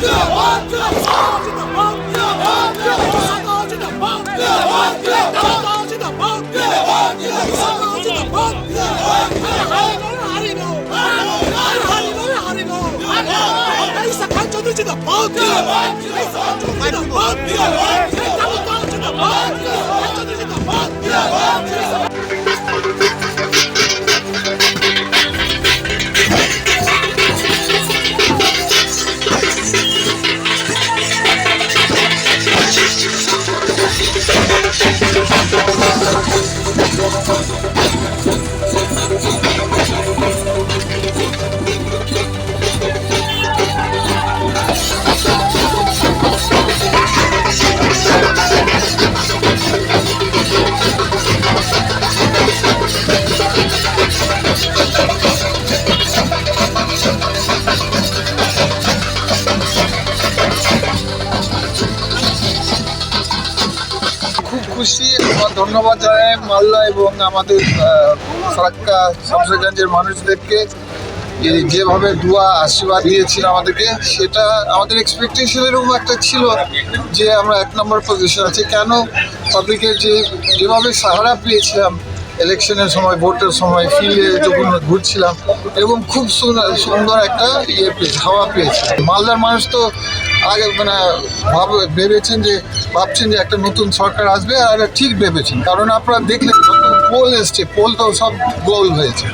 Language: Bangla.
to the punk! To the punk! To the punk! To the punk! To the punk! To the punk! To the punk! To the punk! To the punk! To the punk! খুশি এবং ধন্যবাদ জানাই মালদা এবং আমাদের ফারাক্কা শামসারগঞ্জের মানুষদেরকে যেভাবে দুয়া আশীর্বাদ দিয়েছিল আমাদেরকে, সেটা আমাদের এক্সপেকটেশন এরকম একটা ছিল যে আমরা এক নম্বর পজিশন আছি। কেন? পাবলিকের যে, যেভাবে সাহারা পেয়েছিলাম ইলেকশনের সময়, ভোটের সময় ফিল্ডে যখন ঘুরছিলাম এরকম খুব সুন্দর সুন্দর একটা ইয়ে পেয়েছে হাওয়া পেয়েছে মালদার মানুষ তো আগে মানে ভাব ভেবেছেন যে, ভাবছেন যে একটা নতুন সরকার আসবে আর ঠিক ভেবেছেন। কারণ আপনারা দেখলেন পোল এসছে, পোল তো সব গোল হয়েছে।